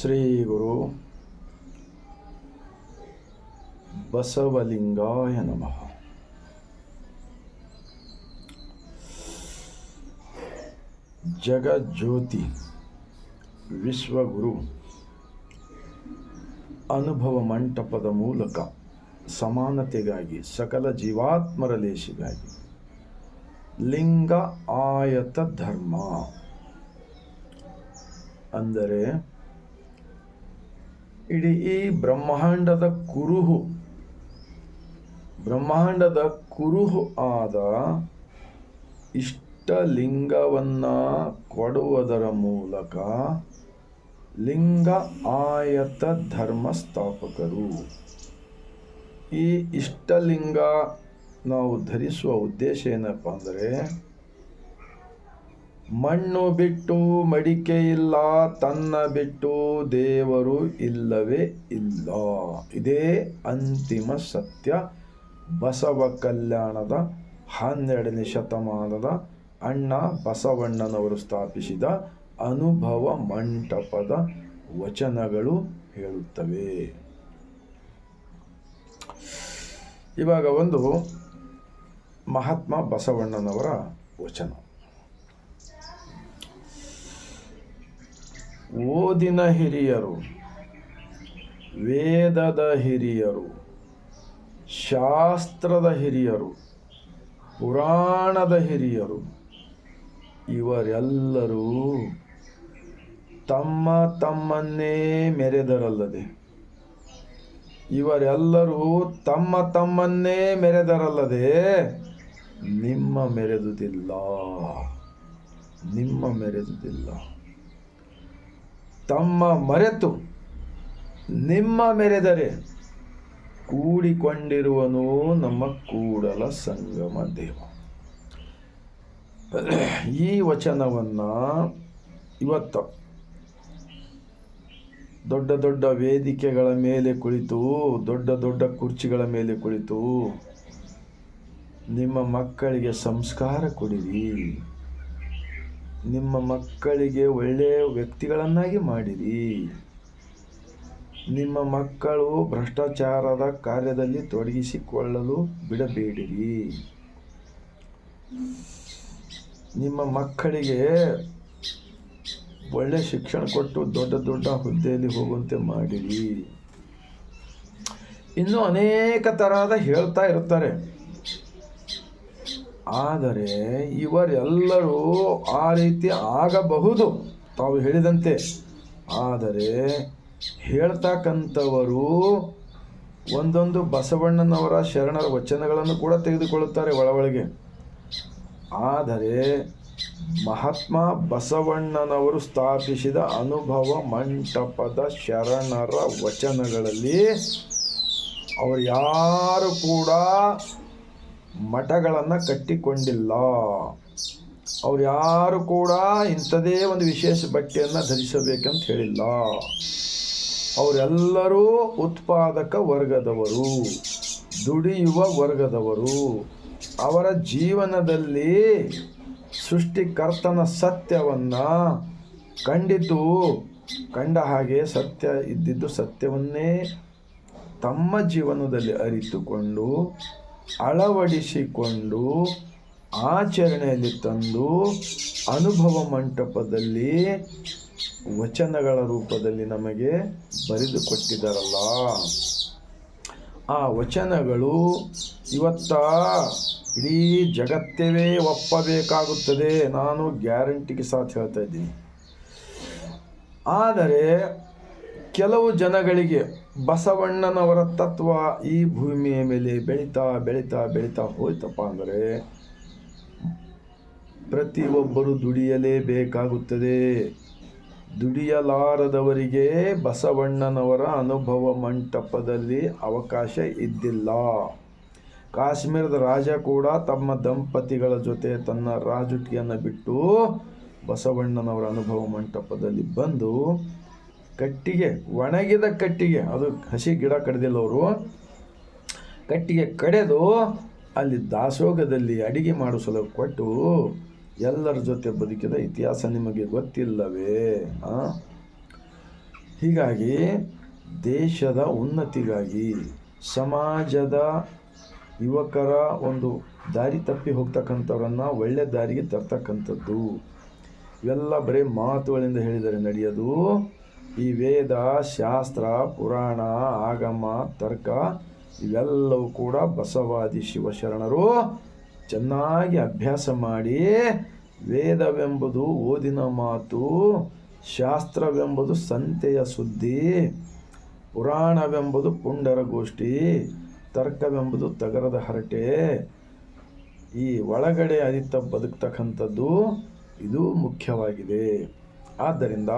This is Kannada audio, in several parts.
ಶ್ರೀ ಗುರು ಬಸವಲಿಂಗಾಯ ನಮಃ. ಜಗಜ್ಯೋತಿ ವಿಶ್ವಗುರು ಅನುಭವ ಮಂಟಪದ ಮೂಲಕ ಸಮಾನತೆಗಾಗಿ, ಸಕಲ ಜೀವಾತ್ಮರ ಲೇಷಿಗಾಗಿ ಲಿಂಗ ಆಯತ ಧರ್ಮ. ಅಂದರೆ ಇಡೀ ಈ ಬ್ರಹ್ಮಾಂಡದ ಕುರುಹು ಬ್ರಹ್ಮಾಂಡದ ಕುರುಹು ಆದ ಇಷ್ಟಲಿಂಗವನ್ನು ಕೊಡುವುದರ ಮೂಲಕ ಲಿಂಗ ಆಯತ ಧರ್ಮ ಸ್ಥಾಪಕರು ಈ ಇಷ್ಟಲಿಂಗ ನಾವು ಧರಿಸುವ ಉದ್ದೇಶ ಏನಪ್ಪ ಅಂದರೆ ಮಣ್ಣು ಬಿಟ್ಟು ಮಡಿಕೆ ಇಲ್ಲ, ತನ್ನ ಬಿಟ್ಟು ದೇವರು ಇಲ್ಲವೇ ಇಲ್ಲ. ಇದೇ ಅಂತಿಮ ಸತ್ಯ. ಬಸವ ಕಲ್ಯಾಣದ ಹನ್ನೆರಡನೇ ಶತಮಾನದ ಅಣ್ಣ ಬಸವಣ್ಣನವರು ಸ್ಥಾಪಿಸಿದ ಅನುಭವ ಮಂಟಪದ ವಚನಗಳು ಹೇಳುತ್ತವೆ. ಇವಾಗ ಒಂದು ಮಹಾತ್ಮ ಬಸವಣ್ಣನವರ ವಚನ. ಓದಿನ ಹಿರಿಯರು, ವೇದದ ಹಿರಿಯರು, ಶಾಸ್ತ್ರದ ಹಿರಿಯರು, ಪುರಾಣದ ಹಿರಿಯರು, ಇವರೆಲ್ಲರೂ ತಮ್ಮ ತಮ್ಮನ್ನೇ ಮೆರೆದರಲ್ಲದೆ. ಇವರೆಲ್ಲರೂ ತಮ್ಮ ತಮ್ಮನ್ನೇ ಮೆರೆದರಲ್ಲದೆ ನಿಮ್ಮ ಮೆರೆದುದಿಲ್ಲ ನಿಮ್ಮ ಮೆರೆದುದಿಲ್ಲ. ತಮ್ಮ ಮರೆತು ನಿಮ್ಮ ಮೆರೆದರೆ ಕೂಡಿಕೊಂಡಿರುವನು ನಮ್ಮ ಕೂಡಲ ಸಂಗಮ ದೇವ. ಈ ವಚನವನ್ನು ಇವತ್ತು ದೊಡ್ಡ ದೊಡ್ಡ ವೇದಿಕೆಗಳ ಮೇಲೆ ಕುಳಿತು, ದೊಡ್ಡ ದೊಡ್ಡ ಕುರ್ಚಿಗಳ ಮೇಲೆ ಕುಳಿತು ನಿಮ್ಮ ಮಕ್ಕಳಿಗೆ ಸಂಸ್ಕಾರ ಕೊಡಿರಿ. ನಿಮ್ಮ ಮಕ್ಕಳಿಗೆ ಒಳ್ಳೆಯ ವ್ಯಕ್ತಿಗಳನ್ನಾಗಿ ಮಾಡಿರಿ. ನಿಮ್ಮ ಮಕ್ಕಳು ಭ್ರಷ್ಟಾಚಾರದ ಕಾರ್ಯದಲ್ಲಿ ತೊಡಗಿಸಿಕೊಳ್ಳಲು ಬಿಡಬೇಡಿರಿ. ನಿಮ್ಮ ಮಕ್ಕಳಿಗೆ ಒಳ್ಳೆ ಶಿಕ್ಷಣ ಕೊಟ್ಟು ದೊಡ್ಡ ದೊಡ್ಡ ಹುದ್ದೆಯಲ್ಲಿ ಹೋಗುವಂತೆ ಮಾಡಿರಿ. ಇನ್ನೂ ಅನೇಕ ತರಹದ ಹೇಳ್ತಾ ಇರ್ತಾರೆ ಆದರೆ ಇವರೆಲ್ಲರೂ ಆ ರೀತಿ ಆಗಬಹುದು. ತಾವು ಹೇಳಿದಂತೆ. ಆದರೆ ಹೇಳ್ತಕ್ಕಂಥವರು ಒಂದೊಂದು ಬಸವಣ್ಣನವರ ಶರಣರ ವಚನಗಳನ್ನು ಕೂಡ ತೆಗೆದುಕೊಳ್ಳುತ್ತಾರೆ ಒಳಗೆ ಆದರೆ ಮಹಾತ್ಮ ಬಸವಣ್ಣನವರು ಸ್ಥಾಪಿಸಿದ ಅನುಭವ ಮಂಟಪದ ಶರಣರ ವಚನಗಳಲ್ಲಿ ಅವರು ಯಾರು ಕೂಡ ಮಠಗಳನ್ನು ಕಟ್ಟಿಕೊಂಡಿಲ್ಲ. ಅವ್ರು ಯಾರು ಕೂಡ ಇಂಥದೇ ಒಂದು ವಿಶೇಷ ಬಟ್ಟೆಯನ್ನು ಧರಿಸಬೇಕಂತ ಹೇಳಿಲ್ಲ. ಅವರೆಲ್ಲರೂ ಉತ್ಪಾದಕ ವರ್ಗದವರು, ದುಡಿಯುವ ವರ್ಗದವರು. ಅವರ ಜೀವನದಲ್ಲಿ ಸೃಷ್ಟಿಕರ್ತನ ಸತ್ಯವನ್ನು ಕಂಡಿತು ಕಂಡ ಹಾಗೆ ಸತ್ಯ ಇದ್ದಿದ್ದು ಸತ್ಯವನ್ನೇ ತಮ್ಮ ಜೀವನದಲ್ಲಿ ಅರಿತುಕೊಂಡು ಅಳವಡಿಸಿಕೊಂಡು ಆಚರಣೆಯಲ್ಲಿ ತಂದು ಅನುಭವ ಮಂಟಪದಲ್ಲಿ ವಚನಗಳ ರೂಪದಲ್ಲಿ ನಮಗೆ ಬರೆದು ಕೊಟ್ಟಿದ್ದಾರಲ್ಲ ಆ ವಚನಗಳು ಇವತ್ತ ಇಡೀ ಜಗತ್ತೇ ಒಪ್ಪಬೇಕಾಗುತ್ತದೆ. ನಾನು ಗ್ಯಾರಂಟಿಗೆ ಸಾಥ್ ಹೇಳ್ತಾ ಇದ್ದೀನಿ. ಆದರೆ ಕೆಲವು ಜನಗಳಿಗೆ ಬಸವಣ್ಣನವರ ತತ್ವ ಈ ಭೂಮಿಯ ಮೇಲೆ ಬೆಳೀತಾ ಬೆಳೀತಾ ಬೆಳೀತಾ ಹೋಯ್ತಪ್ಪ ಅಂದರೆ ಪ್ರತಿಯೊಬ್ಬರು ದುಡಿಯಲೇಬೇಕಾಗುತ್ತದೆ. ದುಡಿಯಲಾರದವರಿಗೆ ಬಸವಣ್ಣನವರ ಅನುಭವ ಮಂಟಪದಲ್ಲಿ ಅವಕಾಶ ಇದ್ದಿಲ್ಲ. ಕಾಶ್ಮೀರದ ರಾಜ ಕೂಡ ತಮ್ಮ ದಂಪತಿಗಳ ಜೊತೆ ತನ್ನ ರಾಜುಟಿಯನ್ನು ಬಿಟ್ಟು ಬಸವಣ್ಣನವರ ಅನುಭವ ಮಂಟಪದಲ್ಲಿ ಬಂದು ಕಟ್ಟಿಗೆ, ಒಣಗಿದ ಕಟ್ಟಿಗೆ. ಅದು ಹಸಿ ಗಿಡ ಕಡ್ದಿಲ್ಲ ಅವರು ಕಟ್ಟಿಗೆ ಕಡೆದು ಅಲ್ಲಿ ದಾಸೋಗದಲ್ಲಿ ಅಡಿಗೆ ಮಾಡಿಸಲು ಕೊಟ್ಟು ಎಲ್ಲರ ಜೊತೆ ಬದುಕಿದ ಇತಿಹಾಸ ನಿಮಗೆ ಗೊತ್ತಿಲ್ಲವೇ? ಹೀಗಾಗಿ ದೇಶದ ಉನ್ನತಿಗಾಗಿ ಸಮಾಜದ ಯುವಕರ ಒಂದು ದಾರಿ ತಪ್ಪಿ ಹೋಗ್ತಕ್ಕಂಥವ್ರನ್ನ ಒಳ್ಳೆ ದಾರಿಗೆ ತರ್ತಕ್ಕಂಥದ್ದು. ಇವೆಲ್ಲ ಬರೀ ಮಾತುಗಳಿಂದ ಹೇಳಿದರೆ ನಡೆಯೋದು. ಈ ವೇದ, ಶಾಸ್ತ್ರ, ಪುರಾಣ, ಆಗಮ, ತರ್ಕ ಇವೆಲ್ಲವೂ ಕೂಡ ಬಸವಾದಿ ಶಿವಶರಣರು ಚೆನ್ನಾಗಿ ಅಭ್ಯಾಸ ಮಾಡಿ ವೇದವೆಂಬುದು ಓದಿನ ಮಾತು, ಶಾಸ್ತ್ರವೆಂಬುದು ಸಂತೆಯ ಸುದ್ದಿ, ಪುರಾಣವೆಂಬುದು ಪುಂಡರ ಗೋಷ್ಠಿ ತರ್ಕವೆಂಬುದು ತಗರದ ಹರಟೆ. ಈ ಒಳಗಡೆ ಅರಿತ ಬದುಕ್ತಕ್ಕಂಥದ್ದು ಇದು ಮುಖ್ಯವಾಗಿದೆ. ಆದ್ದರಿಂದ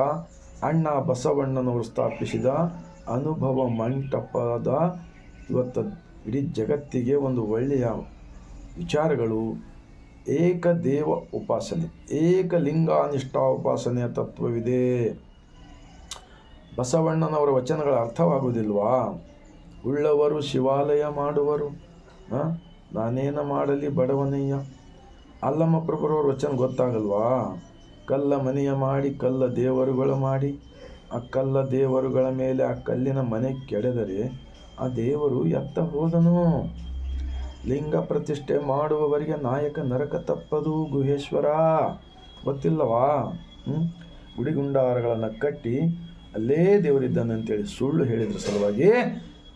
ಅಣ್ಣ ಬಸವಣ್ಣನವರು ಸ್ಥಾಪಿಸಿದ ಅನುಭವ ಮಂಟಪದ ಇವತ್ತು ಇಡೀ ಜಗತ್ತಿಗೆ ಒಂದು ಒಳ್ಳೆಯ ವಿಚಾರಗಳು. ಏಕದೇವ ಉಪಾಸನೆ ಏಕಲಿಂಗಾನಿಷ್ಠಾ ಉಪಾಸನೆಯ ತತ್ವವಿದೆ. ಬಸವಣ್ಣನವರ ವಚನಗಳ ಅರ್ಥವಾಗುವುದಿಲ್ವಾ? ಉಳ್ಳವರು ಶಿವಾಲಯ ಮಾಡುವರು? ನಾನೇನ ಮಾಡಲಿ ಬಡವನಯ್ಯ? ಅಲ್ಲಮ್ಮ ಪ್ರಭುರವ್ರ ವಚನ ಗೊತ್ತಾಗಲ್ವಾ? ಕಲ್ಲ ಮನೆಯ ಮಾಡಿ, ಕಲ್ಲ ದೇವರುಗಳ ಮಾಡಿ, ಆ ಕಲ್ಲ ದೇವರುಗಳ ಮೇಲೆ, ಆ ಕಲ್ಲಿನ ಮನೆ ಕೆಡೆದರೆ ಆ ದೇವರು ಎತ್ತ ಹೋದನು. ಲಿಂಗ ಪ್ರತಿಷ್ಠೆ ಮಾಡುವವರಿಗೆ ನಾಯಕ ನರಕ ತಪ್ಪದು, ಗುಹೇಶ್ವರ. ಗೊತ್ತಿಲ್ಲವಾ? ಗುಡಿಗುಂಡಾರಗಳನ್ನು ಕಟ್ಟಿ ಅಲ್ಲೇ ದೇವರಿದ್ದಾನೆ ಅಂತೇಳಿ ಸುಳ್ಳು ಹೇಳಿದ್ರ ಸಲುವಾಗಿ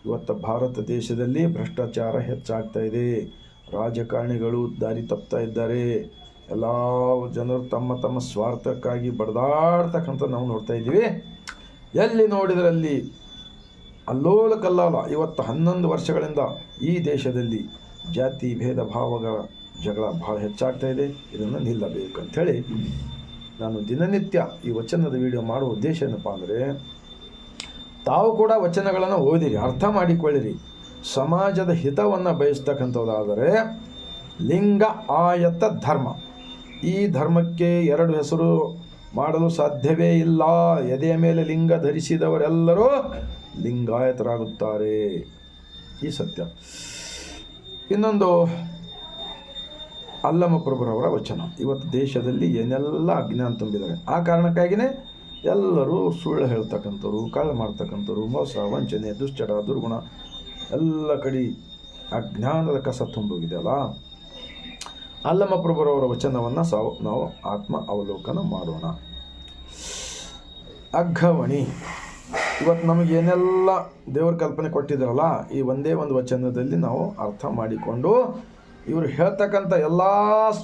ಇವತ್ತು ಭಾರತ ದೇಶದಲ್ಲಿ ಭ್ರಷ್ಟಾಚಾರ ಹೆಚ್ಚಾಗ್ತಾ ಇದೆ. ರಾಜಕಾರಣಿಗಳು ದಾರಿ ತಪ್ತಾ ಇದ್ದಾರೆ. ಎಲ್ಲ ಜನರು ತಮ್ಮ ತಮ್ಮ ಸ್ವಾರ್ಥಕ್ಕಾಗಿ ಬಡದಾಡ್ತಕ್ಕಂಥ ನಾವು ನೋಡ್ತಾ ಇದ್ದೀವಿ. ಎಲ್ಲಿ ನೋಡಿದರಲ್ಲಿ ಅಲ್ಲೋಲ ಕಲ್ಲಾಲ ಇವತ್ತು ಹನ್ನೊಂದು ವರ್ಷಗಳಿಂದ ಈ ದೇಶದಲ್ಲಿ ಜಾತಿ ಭೇದ ಭಾವಗಳ ಜಗಳ ಭಾಳ ಹೆಚ್ಚಾಗ್ತಾ ಇದೆ. ಇದನ್ನು ನಿಲ್ಲಬೇಕು ಅಂಥೇಳಿ ನಾನು ದಿನನಿತ್ಯ ಈ ವಚನದ ವಿಡಿಯೋ ಮಾಡುವ ಉದ್ದೇಶ ಏನಪ್ಪ ಅಂದರೆ, ತಾವು ಕೂಡ ವಚನಗಳನ್ನು ಓದಿರಿ, ಅರ್ಥ ಮಾಡಿಕೊಳ್ಳಿರಿ. ಸಮಾಜದ ಹಿತವನ್ನು ಬಯಸ್ತಕ್ಕಂಥದ್ದಾದರೆ ಲಿಂಗ ಆಯತ ಧರ್ಮ. ಈ ಧರ್ಮಕ್ಕೆ ಎರಡು ಹೆಸರು ಮಾಡಲು ಸಾಧ್ಯವೇ ಇಲ್ಲ. ಎದೆಯ ಮೇಲೆ ಲಿಂಗ ಧರಿಸಿದವರೆಲ್ಲರೂ ಲಿಂಗಾಯತರಾಗುತ್ತಾರೆ. ಈ ಸತ್ಯ. ಇನ್ನೊಂದು ಅಲ್ಲಮ ಪ್ರಭುರವರ ವಚನ. ಇವತ್ತು ದೇಶದಲ್ಲಿ ಏನೆಲ್ಲ ಅಜ್ಞಾನ ತುಂಬಿದ್ದಾರೆ. ಆ ಕಾರಣಕ್ಕಾಗಿಯೇ ಎಲ್ಲರೂ ಸುಳ್ಳು ಹೇಳ್ತಕ್ಕಂಥವ್ರು ಕಳ್ಳ ಮಾಡ್ತಕ್ಕಂಥವ್ರು, ಮೋಸ, ವಂಚನೆ, ದುಶ್ಚಟ, ದುರ್ಗುಣ, ಎಲ್ಲ ಕಡೆ ಅಜ್ಞಾನದ ಕಸ ತುಂಬೋಗಿದೆಯಲ್ಲ ಅಲ್ಲಮ ಪ್ರಭುರವರ ವಚನವನ್ನು ಸಾವು, ನಾವು ಆತ್ಮ ಅವಲೋಕನ ಮಾಡೋಣ. ಅಗ್ಗವಣಿ ಇವತ್ತು ನಮಗೆ ಏನೆಲ್ಲ ದೇವರ ಕಲ್ಪನೆ ಕೊಟ್ಟಿದ್ರಲ್ಲ, ಈ ಒಂದೇ ಒಂದು ವಚನದಲ್ಲಿ ನಾವು ಅರ್ಥ ಮಾಡಿಕೊಂಡು, ಇವರು ಹೇಳ್ತಕ್ಕಂಥ ಎಲ್ಲ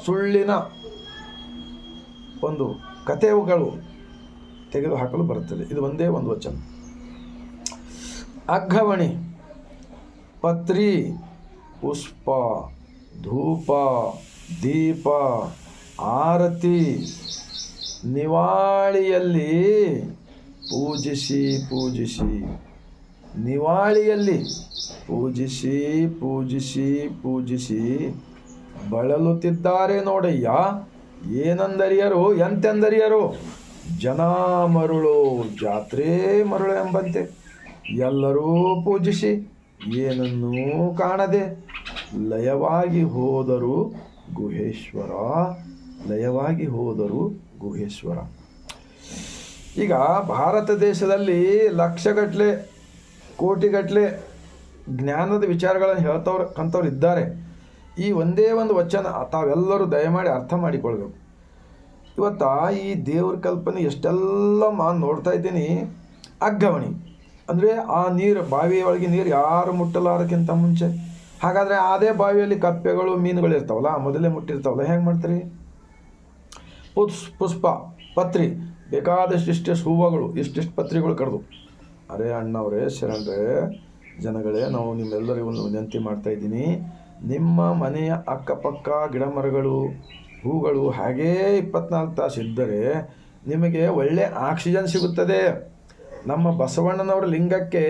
ಸುಳ್ಳಿನ ಒಂದು ಕಥೆಗಳು ತೆಗೆದುಹಾಕಲು ಬರುತ್ತದೆ. ಇದು ಒಂದೇ ಒಂದು ವಚನ. ಅಗ್ಗವಣಿ ಪತ್ರಿ, ಪುಷ್ಪ, ಧೂಪ ದೀಪ, ಆರತಿ, ನಿವಾಳಿಯಲ್ಲಿ ಪೂಜಿಸಿ ಪೂಜಿಸಿ. ನಿವಾಳಿಯಲ್ಲಿ ಪೂಜಿಸಿ ಪೂಜಿಸಿ ಪೂಜಿಸಿ. ಬಳಲುತ್ತಿದ್ದಾರೆ ನೋಡಯ್ಯ, ಏನಂದರಿಯರು, ಎಂತೆಂದರಿಯರು? ಜನ ಮರುಳು, ಜಾತ್ರೆ ಮರುಳು ಎಂಬಂತೆ. ಎಲ್ಲರೂ ಪೂಜಿಸಿ, ಏನನ್ನೂ ಕಾಣದೆ, ಲಯವಾಗಿ ಹೋದರು ಗುಹೇಶ್ವರ. ಲಯವಾಗಿ ಹೋದರು ಗುಹೇಶ್ವರ. ಈಗ ಭಾರತ ದೇಶದಲ್ಲಿ ಲಕ್ಷಗಟ್ಟಲೆ ಕೋಟಿಗಟ್ಟಲೆ ಜ್ಞಾನದ ವಿಚಾರಗಳನ್ನು ಹೇಳ್ತವ್ರು ಕಂಥವ್ರು ಇದ್ದಾರೆ. ಈ ಒಂದೇ ಒಂದು ವಚನ ತಾವೆಲ್ಲರೂ ದಯಮಾಡಿ ಅರ್ಥ ಮಾಡಿಕೊಳ್ಬೇಕು. ಇವತ್ತ ಈ ದೇವ್ರ ಕಲ್ಪನೆ ಎಷ್ಟೆಲ್ಲ ನಾನು ನೋಡ್ತಾ ಇದ್ದೀನಿ. ಅಗ್ಗವಣಿ ಅಂದರೆ ಆ ನೀರು, ಬಾವಿಯ ಒಳಗೆ ನೀರು ಯಾರು ಮುಟ್ಟಲಾರಕ್ಕಿಂತ ಮುಂಚೆ? ಹಾಗಾದರೆ ಅದೇ ಬಾವಿಯಲ್ಲಿ ಕಪ್ಪೆಗಳು, ಮೀನುಗಳು ಇರ್ತಾವಲ್ಲ ಮೊದಲೇ ಮುಟ್ಟಿರ್ತಾವಲ್ಲ, ಹೆಂಗೆ ಮಾಡ್ತೀರಿ? ಪುಸ್, ಪುಷ್ಪ, ಪತ್ರಿ, ಬೇಕಾದಷ್ಟು ಇಷ್ಟಿಷ್ಟು ಹೂವುಗಳು, ಇಷ್ಟಿಷ್ಟು ಪತ್ರಿಗಳು ಕಡ್ದು. ಅರೆ ಅಣ್ಣವರೇ, ಶರಣರೇ, ಜನಗಳೇ, ನಾವು ನಿಮ್ಮೆಲ್ಲರಿಗೂ ಒಂದು ವಿನಂತಿ ಮಾಡ್ತಾ ಇದ್ದೀನಿ. ನಿಮ್ಮ ಮನೆಯ ಅಕ್ಕಪಕ್ಕ ಗಿಡ ಮರಗಳು ಹೂಗಳು ಹಾಗೇ ಇಪ್ಪತ್ನಾಲ್ಕು ತಾಸು ಇದ್ದರೆ ನಿಮಗೆ ಒಳ್ಳೆ ಆಕ್ಸಿಜನ್ ಸಿಗುತ್ತದೆ. ನಮ್ಮ ಬಸವಣ್ಣನವರ ಲಿಂಗಕ್ಕೆ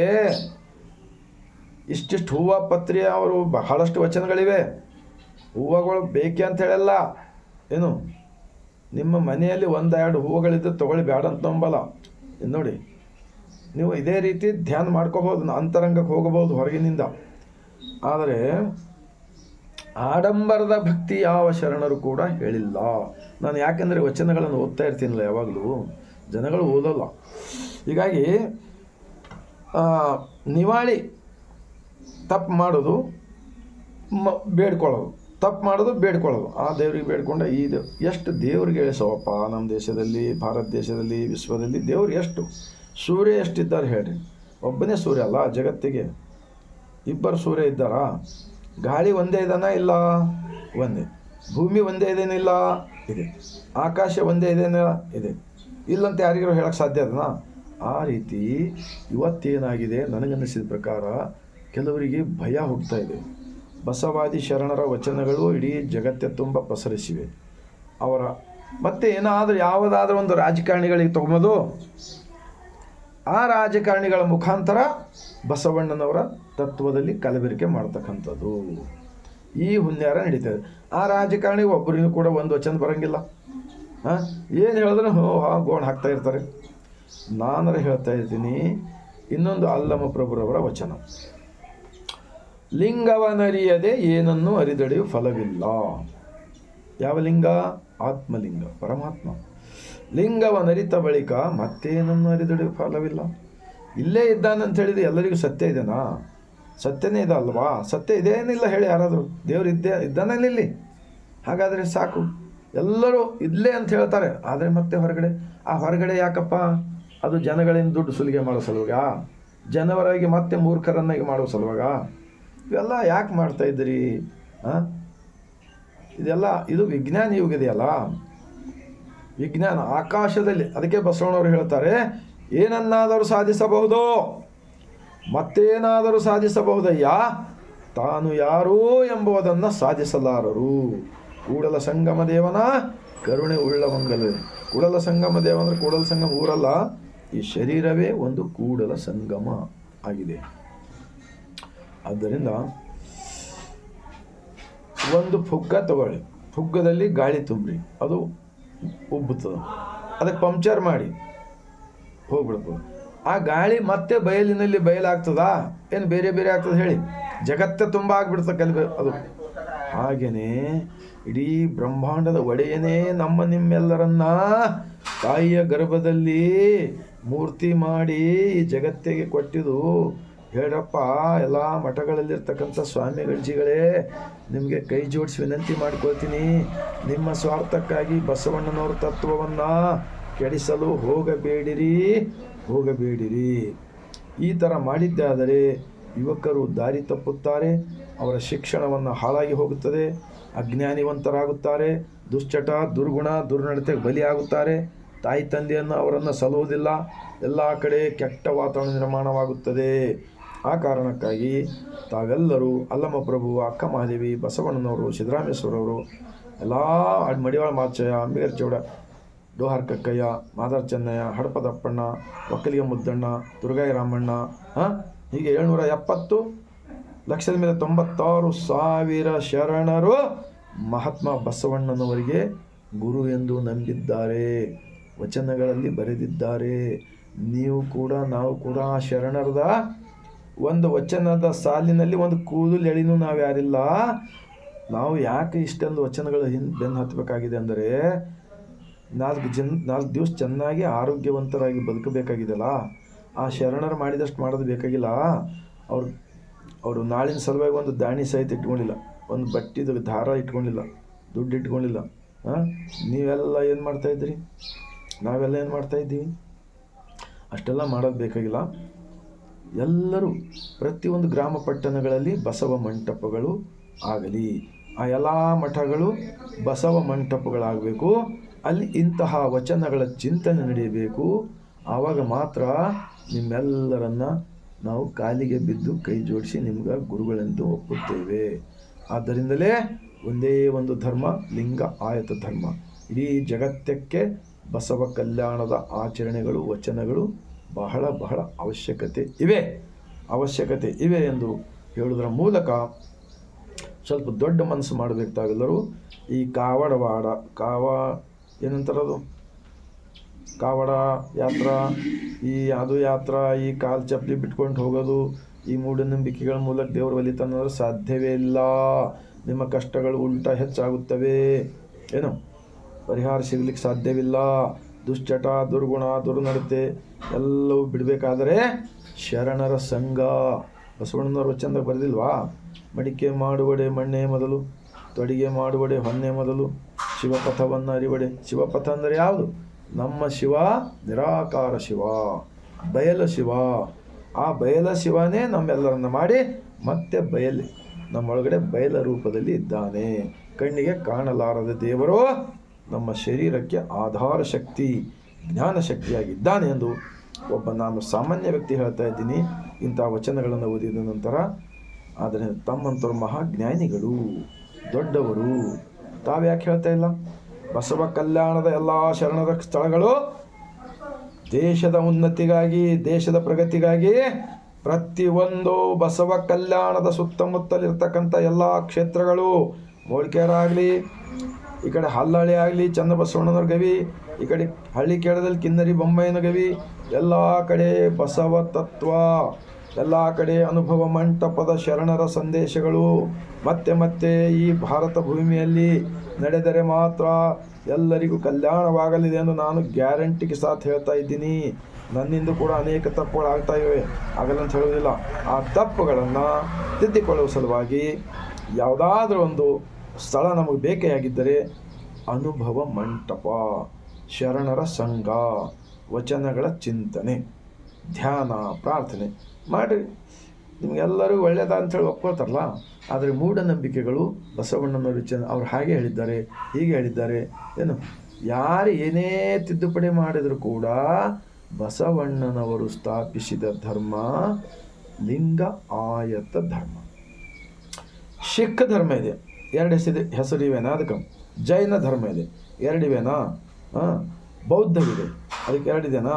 ಇಷ್ಟಿಷ್ಟು ಹೂವು, ಪತ್ರಿ, ಅವರು ಬಹಳಷ್ಟು ವಚನಗಳಿವೆ. ಹೂವುಗಳು ಬೇಕೆ ಅಂತ ಹೇಳಲ್ಲ. ಏನು? ನಿಮ್ಮ ಮನೆಯಲ್ಲಿ ಒಂದೆರಡು ಹೂವುಗಳಿದ್ದು ತೊಗೊಳ್ಳಿ ಬೇಡ ಅಂತ ನಂಬಲ್ಲ. ನೋಡಿ, ನೀವು ಇದೇ ರೀತಿ ಧ್ಯಾನ ಮಾಡ್ಕೋಬೋದು ಅಂತರಂಗಕ್ಕೆ ಹೋಗಬಹುದು ಹೊರಗಿನಿಂದ. ಆದರೆ, ಆಡಂಬರದ ಭಕ್ತಿ ಯಾವ ಶರಣರು ಕೂಡ ಹೇಳಿಲ್ಲ. ನಾನು ಯಾಕೆಂದರೆ ವಚನಗಳನ್ನು ಓದ್ತಾ ಇರ್ತೀನಲ್ಲ ಯಾವಾಗಲೂ. ಜನಗಳು ಓದಲ್ಲ. ಹೀಗಾಗಿ ನಿವಾಳಿ ತಪ್ಪು ಮಾಡೋದು ಮ, ಬೇಡ್ಕೊಳ್ಳೋದು. ತಪ್ಪು ಮಾಡೋದು ಬೇಡ್ಕೊಳ್ಳೋದು. ಆ ದೇವ್ರಿಗೆ ಬೇಡ್ಕೊಂಡ ಈ ದೇವ್, ಎಷ್ಟು ದೇವ್ರಿಗೆ ಎಳಿಸವಪ್ಪ ನಮ್ಮ ದೇಶದಲ್ಲಿ, ಭಾರತ ದೇಶದಲ್ಲಿ, ವಿಶ್ವದಲ್ಲಿ ದೇವ್ರು ಎಷ್ಟು? ಸೂರ್ಯ ಎಷ್ಟಿದ್ದಾರೆ ಹೇಳ್ರಿ. ಒಬ್ಬನೇ ಸೂರ್ಯ ಅಲ್ಲ, ಜಗತ್ತಿಗೆ. ಇಬ್ಬರು ಸೂರ್ಯ ಇದ್ದಾರಾ? ಗಾಳಿ ಒಂದೇ ಇದಾನ ಇಲ್ಲ? ಒಂದೇ. ಭೂಮಿ ಒಂದೇ ಇದೇನಿಲ್ಲ ಇದೆ. ಆಕಾಶ ಒಂದೇ ಇದೇನಿಲ್ಲ ಇದೆ. ಇಲ್ಲಂತ ಯಾರಿಗಾರು ಹೇಳಕ್ಕೆ ಸಾಧ್ಯ ಅದನಾ ಆ ರೀತಿ ಇವತ್ತೇನಾಗಿದೆ ನನಗನ್ನಿಸಿದ ಪ್ರಕಾರ ಕೆಲವರಿಗೆ ಭಯ ಹೋಗ್ತಾ ಇದೆ. ಬಸವಾದಿ ಶರಣರ ವಚನಗಳು ಇಡೀ ಜಗತ್ತೆ ತುಂಬ ಪಸರಿಸಿವೆ. ಅವರ ಮತ್ತೆ ಏನಾದರೂ ಯಾವುದಾದ್ರೂ ಒಂದು ರಾಜಕಾರಣಿಗಳಿಗೆ ತಗೊಂಬೋದು, ಆ ರಾಜಕಾರಣಿಗಳ ಮುಖಾಂತರ ಬಸವಣ್ಣನವರ ತತ್ವದಲ್ಲಿ ಕಲಬೆರಿಕೆ ಮಾಡ್ತಕ್ಕಂಥದ್ದು. ಈ ಹುನ್ಯಾರ ನಡೀತದೆ ಆ ರಾಜಕಾರಣಿ ಒಬ್ಬರಿಗೂ ಕೂಡ ಒಂದು ವಚನ ಬರಂಗಿಲ್ಲ. ಹಾಂ? ಏನು ಹೇಳಿದ್ರೆ? ಹೋ, ಹಾ ಗೋಣ್ ಹಾಕ್ತಾ ಇರ್ತಾರೆ. ನಾನರ ಹೇಳ್ತಾ ಇದ್ದೀನಿ ಇನ್ನೊಂದು ಅಲ್ಲಮ ಪ್ರಭುರವರ ವಚನ. ಲಿಂಗವನರಿಯದೆ ಏನನ್ನು ಅರಿದಡೆಯು ಫಲವಿಲ್ಲ. ಯಾವ ಲಿಂಗ? ಆತ್ಮಲಿಂಗ, ಪರಮಾತ್ಮ. ಲಿಂಗವನರಿತ ಬಳಿಕ ಮತ್ತೇನನ್ನು ಅರಿದಡೆಯು ಫಲವಿಲ್ಲ. ಇಲ್ಲೇ ಇದ್ದಾನಂತ ಹೇಳಿದ್ರೆ ಎಲ್ಲರಿಗೂ ಸತ್ಯ ಇದೆನಾ? ಸತ್ಯನೇ ಇದೆ ಅಲ್ವಾ? ಸತ್ಯ ಇದೇನಿಲ್ಲ ಹೇಳಿ ಯಾರಾದರೂ. ದೇವ್ರು ಇದ್ದೇ ಇದ್ದಾನಲ್ಲಿ ಇಲ್ಲಿ. ಹಾಗಾದರೆ ಸಾಕು. ಎಲ್ಲರೂ ಇಲ್ಲೇ ಅಂತ ಹೇಳ್ತಾರೆ. ಆದರೆ ಮತ್ತೆ ಹೊರಗಡೆ, ಆ ಹೊರಗಡೆ ಯಾಕಪ್ಪ? ಅದು ಜನಗಳಿಂದ ದುಡ್ಡು ಸುಲಿಗೆ ಮಾಡೋ ಸಲುವಾಗ? ಜನವರಾಗಿ ಮತ್ತೆ ಮೂರ್ಖರನ್ನಾಗಿ ಮಾಡೋ ಸಲುವಾಗ? ಇವೆಲ್ಲ ಯಾಕೆ ಮಾಡ್ತಾ ಇದ್ದೀರಿ? ಹಾಂ ಇದೆಲ್ಲ, ಇದು ವಿಜ್ಞಾನ ಯುಗ ಇದೆಯಲ್ಲ? ವಿಜ್ಞಾನ ಆಕಾಶದಲ್ಲಿ, ಅದಕ್ಕೆ ಬಸವಣ್ಣವರು ಹೇಳ್ತಾರೆ, ಏನನ್ನಾದರೂ ಸಾಧಿಸಬಹುದು. ಮತ್ತೇನಾದರೂ ಸಾಧಿಸಬಹುದಯ್ಯ? ತಾನು ಯಾರೋ ಎಂಬುದನ್ನು ಸಾಧಿಸಲಾರರು. ಕೂಡಲ ಸಂಗಮ ದೇವನ ಕರುಣೆ ಉಳ್ಳವಂಗಲ. ಕೂಡಲ ಸಂಗಮ ದೇವ ಅಂದರೆ ಕೂಡಲ ಸಂಗಮ ಊರಲ್ಲ, ಈ ಶರೀರವೇ ಒಂದು ಕೂಡಲ ಸಂಗಮ ಆಗಿದೆ. ಆದ್ದರಿಂದ ಒಂದು ಫುಗ್ಗ ತಗೊಳ್ಳಿ. ಫುಗ್ಗದಲ್ಲಿ ಗಾಳಿ ತುಂಬ್ರಿ ಅದು ಉಬ್ಬುತ್ತದೆ. ಅದಕ್ಕೆ ಪಂಕ್ಚರ್ ಮಾಡಿ. ಹೋಗ್ಬಿಡ್ಬೋದು. ಆ ಗಾಳಿ ಮತ್ತೆ ಬಯಲಿನಲ್ಲಿ ಬಯಲಾಗ್ತದಾ? ಏನು ಬೇರೆ ಬೇರೆ ಆಗ್ತದೆ ಹೇಳಿ. ಜಗತ್ತೇ ತುಂಬ ಆಗ್ಬಿಡ್ತದೆ ಕೆಲವು ಅದು. ಹಾಗೆಯೇ ಇಡೀ ಬ್ರಹ್ಮಾಂಡದ ಒಡೆಯನೇ ನಮ್ಮ ನಿಮ್ಮೆಲ್ಲರನ್ನ ತಾಯಿಯ ಗರ್ಭದಲ್ಲಿ ಮೂರ್ತಿ ಮಾಡಿ ಈ ಜಗತ್ತಿಗೆ ಕೊಟ್ಟಿದ್ದು ಹೇಳಪ್ಪ, ಎಲ್ಲ ಮಠಗಳಲ್ಲಿರ್ತಕ್ಕಂಥ ಸ್ವಾಮಿಗಳಜಿಗಳೇ, ನಿಮಗೆ ಕೈ ಜೋಡಿಸಿ ವಿನಂತಿ ಮಾಡ್ಕೊಳ್ತೀನಿ. ನಿಮ್ಮ ಸ್ವಾರ್ಥಕ್ಕಾಗಿ ಬಸವಣ್ಣನವರ ತತ್ವವನ್ನು ಕೆಡಿಸಲು ಹೋಗಬೇಡಿರಿ ಹೋಗಬೇಡಿರಿ. ಈ ಥರ ಮಾಡಿದ್ದಾದರೆ ಯುವಕರು ದಾರಿ ತಪ್ಪುತ್ತಾರೆ, ಅವರ ಶಿಕ್ಷಣವನ್ನು ಹಾಳಾಗಿ ಹೋಗುತ್ತದೆ, ಅಜ್ಞಾನಿವಂತರಾಗುತ್ತಾರೆ, ದುಶ್ಚಟ, ದುರ್ಗುಣ, ದುರ್ನಡತೆ ಬಲಿಯಾಗುತ್ತಾರೆ. ತಾಯಿ ತಂದೆಯನ್ನು ಅವರನ್ನು ಸಲ್ಲುವುದಿಲ್ಲ, ಎಲ್ಲ ಕಡೆ ಕೆಟ್ಟ ವಾತಾವರಣ ನಿರ್ಮಾಣವಾಗುತ್ತದೆ. ಆ ಕಾರಣಕ್ಕಾಗಿ ತಾವೆಲ್ಲರೂ ಅಲ್ಲಮ್ಮ ಪ್ರಭು, ಅಕ್ಕ ಮಹಾದೇವಿ, ಬಸವಣ್ಣನವರು, ಸಿದ್ದರಾಮೇಶ್ವರವರು, ಎಲ್ಲ ಮಡಿವಾಳ ಮಾಚಯ್ಯ ಅಂಬಿಗರ್ ಚೌಡ ಡೋಹಾರ್ ಕಕ್ಕಯ್ಯ ಮಾದಾರ್ ಚೆನ್ನಯ್ಯ, ಹಡಪದಪ್ಪಣ್ಣ ಒಕ್ಕಲಿಗೆ ಮುದ್ದಣ್ಣ, ದುರ್ಗಾಯಿ ರಾಮಣ್ಣ ಹೀಗೆ ಏಳ್ನೂರ ಎಪ್ಪತ್ತು ಲಕ್ಷದ ಮೇಲೆ ತೊಂಬತ್ತಾರು ಸಾವಿರ ಶರಣರು ಮಹಾತ್ಮ ಬಸವಣ್ಣನವರಿಗೆ ಗುರು ಎಂದು ನಂಬಿದ್ದಾರೆ. ವಚನಗಳಲ್ಲಿ ಬರೆದಿದ್ದಾರೆ. ನೀವು ಕೂಡ, ನಾವು ಕೂಡ ಆ ಶರಣರದ ಒಂದು ವಚನದ ಸಾಲಿನಲ್ಲಿ ಒಂದು ಕೂದಲು ಎಳಿನೂ ನಾವು ಯಾರಿಲ್ಲ ನಾವು ಯಾಕೆ ಇಷ್ಟೊಂದು ವಚನಗಳು ಹಿಂದೆ ಬೆನ್ನು ಹತ್ತಬೇಕಾಗಿದೆ ಅಂದರೆ, ನಾಲ್ಕು ಜನ್, ನಾಲ್ಕು ದಿವಸ ಚೆನ್ನಾಗಿ ಆರೋಗ್ಯವಂತರಾಗಿ ಬದುಕಬೇಕಾಗಿದೆಲ್ಲ ಆ ಶರಣರು ಮಾಡಿದಷ್ಟು ಮಾಡೋದು ಬೇಕಾಗಿಲ್ಲ. ಅವ್ರು, ಅವರು ನಾಳಿನ ಸಲುವಾಗಿ ಒಂದು ದಾಣಿ ಸಹಿತ ಇಟ್ಕೊಂಡಿಲ್ಲ. ಒಂದು ಬಟ್ಟಿದ ದಾರ ಇಟ್ಕೊಂಡಿಲ್ಲ. ದುಡ್ಡು ಇಟ್ಕೊಂಡಿಲ್ಲ. ಹಾಂ ನೀವೆಲ್ಲ ಏನು ಮಾಡ್ತಾಯಿದ್ರಿ ನಾವೆಲ್ಲ ಏನು ಮಾಡ್ತಾಯಿದ್ದೀವಿ ಅಷ್ಟೆಲ್ಲ ಮಾಡೋದು ಬೇಕಾಗಿಲ್ಲ. ಎಲ್ಲರೂ ಪ್ರತಿಯೊಂದು ಗ್ರಾಮ ಪಟ್ಟಣಗಳಲ್ಲಿ ಬಸವ ಮಂಟಪಗಳು ಆಗಲಿ. ಆ ಎಲ್ಲ ಮಠಗಳು ಬಸವ ಮಂಟಪಗಳಾಗಬೇಕು. ಅಲ್ಲಿ ಇಂತಹ ವಚನಗಳ ಚಿಂತನೆ ನಡೆಯಬೇಕು. ಆವಾಗ ಮಾತ್ರ ನಿಮ್ಮೆಲ್ಲರನ್ನ ನಾವು ಕಾಲಿಗೆ ಬಿದ್ದು ಕೈ ಜೋಡಿಸಿ ನಿಮ್ಗೆ ಗುರುಗಳೆಂದು ಒಪ್ಪುತ್ತೇವೆ. ಆದ್ದರಿಂದಲೇ ಒಂದೇ ಒಂದು ಧರ್ಮ, ಲಿಂಗ ಆಯತ ಧರ್ಮ. ಇಡೀ ಜಗತ್ತಕ್ಕೆ ಬಸವ ಕಲ್ಯಾಣದ ಆಚರಣೆಗಳು, ವಚನಗಳು ಬಹಳ ಬಹಳ ಅವಶ್ಯಕತೆ ಇವೆ. ಅವಶ್ಯಕತೆ ಇವೆ ಎಂದು ಹೇಳುವುದರ ಮೂಲಕ ಸ್ವಲ್ಪ ದೊಡ್ಡ ಮನಸ್ಸು ಮಾಡಬೇಕು ತಾವೆಲ್ಲರೂ ಈ ಕಾವಡವಾಡ, ಕಾವ ಏನಂತಾರದು ಕಾವಡ ಯಾತ್ರ, ಈ ಅದು ಯಾತ್ರ, ಈ ಕಾಲು ಚಪ್ಪಲಿ ಬಿಟ್ಕೊಂಡು ಹೋಗೋದು, ಈ ಮೂಢನಂಬಿಕೆಗಳ ಮೂಲಕ ದೇವರು ಒಲಿತಾನಂದ್ರೆ ಸಾಧ್ಯವೇ ಇಲ್ಲ. ನಿಮ್ಮ ಕಷ್ಟಗಳು ಉಲ್ಟಾ ಹೆಚ್ಚಾಗುತ್ತವೆ. ಏನು? ಪರಿಹಾರ ಸಿಗಲಿಕ್ಕೆ ಸಾಧ್ಯವಿಲ್ಲ. ದುಶ್ಚಟ, ದುರ್ಗುಣ, ದುರ್ನಡತೆ ಎಲ್ಲವೂ ಬಿಡಬೇಕಾದರೆ ಶರಣರ ಸಂಘ. ಬಸವಣ್ಣನವರು ವಚನದಾಗ ಬರೆದಿಲ್ವಾ? ಮಡಿಕೆ ಮಾಡುವಡೆ ಮಣ್ಣೆ ಮೊದಲು, ತೊಡಿಗೆ ಮಾಡುವಡೆ ಹೊನ್ನೆ ಮೊದಲು, ಶಿವಪಥವನ್ನು ಅರಿವಡೆ. ಶಿವಪಥ ಅಂದರೆ ಯಾವುದು? ನಮ್ಮ ಶಿವ, ನಿರಾಕಾರ ಶಿವ, ಬಯಲ ಶಿವ. ಆ ಬಯಲ ಶಿವನೇ ನಮ್ಮೆಲ್ಲರನ್ನ ಮಾಡಿ ಮತ್ತೆ ಬಯಲಿ, ನಮ್ಮೊಳಗಡೆ ಬಯಲ ರೂಪದಲ್ಲಿ ಇದ್ದಾನೆ. ಕಣ್ಣಿಗೆ ಕಾಣಲಾರದ ದೇವರು ನಮ್ಮ ಶರೀರಕ್ಕೆ ಆಧಾರ ಶಕ್ತಿ, ಜ್ಞಾನ ಶಕ್ತಿಯಾಗಿದ್ದಾನೆ ಎಂದು ಒಬ್ಬ ನಾನು ಸಾಮಾನ್ಯ ವ್ಯಕ್ತಿ ಹೇಳ್ತಾ ಇದ್ದೀನಿ. ಇಂಥ ವಚನಗಳನ್ನು ಓದಿದ ನಂತರ, ಆದರೆ ತಮ್ಮಂಥವ್ರು ಮಹಾಜ್ಞಾನಿಗಳು, ದೊಡ್ಡವರು. ತಾವ್ಯಾಕೆ ಹೇಳ್ತಾ ಇಲ್ಲ? ಬಸವ ಕಲ್ಯಾಣದ ಎಲ್ಲ ಶರಣರ ಸ್ಥಳಗಳು ದೇಶದ ಉನ್ನತಿಗಾಗಿ, ದೇಶದ ಪ್ರಗತಿಗಾಗಿ ಪ್ರತಿಯೊಂದು ಬಸವ ಕಲ್ಯಾಣದ ಸುತ್ತಮುತ್ತಲಿರ್ತಕ್ಕಂಥ ಎಲ್ಲ ಕ್ಷೇತ್ರಗಳು ಮೋಳ್ಕೆರಾಗಲಿ ಈ ಕಡೆ ಹಲ್ಲಹಳ್ಳಿ ಆಗಲಿ ಚನ್ನಬಸವಣ್ಣನವ್ರ ಗವಿ, ಈ ಕಡೆ ಹಳ್ಳಿ ಕೇಳದಲ್ಲಿ ಕಿನ್ನರಿ ಬೊಂಬೈನ ಗವಿ, ಎಲ್ಲ ಕಡೆ ಬಸವ ತತ್ವ, ಎಲ್ಲ ಕಡೆ ಅನುಭವ ಮಂಟಪದ ಶರಣರ ಸಂದೇಶಗಳು, ಮತ್ತೆ ಮತ್ತೆ ಈ ಭಾರತ ಭೂಮಿಯಲ್ಲಿ ನಡೆದರೆ ಮಾತ್ರ ಎಲ್ಲರಿಗೂ ಕಲ್ಯಾಣವಾಗಲಿದೆ ಎಂದು ನಾನು ಗ್ಯಾರಂಟಿಗೆ ಸಾಥ್ ಹೇಳ್ತಾ ಇದ್ದೀನಿ. ನನ್ನಿಂದ ಕೂಡ ಅನೇಕ ತಪ್ಪುಗಳು ಆಗ್ತಾ ಇವೆ. ಆಗಲ್ಲ ಅಂತ ಹೇಳೋದಿಲ್ಲ ಆ ತಪ್ಪುಗಳನ್ನು ತಿದ್ದಿಕೊಳ್ಳುವ ಸಲುವಾಗಿ ಯಾವುದಾದ್ರೂ ಒಂದು ಸ್ಥಳ ನಮಗೆ ಬೇಕೇ ಆಗಿದ್ದರೆ ಅನುಭವ ಮಂಟಪ, ಶರಣರ ಸಂಘ, ವಚನಗಳ ಚಿಂತನೆ, ಧ್ಯಾನ, ಪ್ರಾರ್ಥನೆ ಮಾಡಿರಿ. ನಿಮಗೆಲ್ಲರೂ ಒಳ್ಳೆಯದ ಅಂಥೇಳಿ ಒಪ್ಕೊಳ್ತಾರಲ್ಲ? ಆದರೆ ಮೂಢನಂಬಿಕೆಗಳು ಬಸವಣ್ಣನವರು ಚ ಅವ್ರು ಹಾಗೆ ಹೇಳಿದ್ದಾರೆ, ಹೀಗೆ ಹೇಳಿದ್ದಾರೆ. ಏನು? ಯಾರು ಏನೇ ತಿದ್ದುಪಡಿ ಮಾಡಿದರೂ ಕೂಡ ಬಸವಣ್ಣನವರು ಸ್ಥಾಪಿಸಿದ ಧರ್ಮ ಲಿಂಗ ಆಯತ ಧರ್ಮ. ಸಿಖ್ ಧರ್ಮ ಇದೆ. ಎರಡು ಹೆಸರು ಹೆಸರು ಇವೆನಾ? ಅದಕ್ಕೆ ಜೈನ ಧರ್ಮ ಇದೆ. ಎರಡಿವೆನಾ ಹಾಂ ಬೌದ್ಧವಿದೆ. ಅದಕ್ಕೆ ಎರಡಿದೆನಾ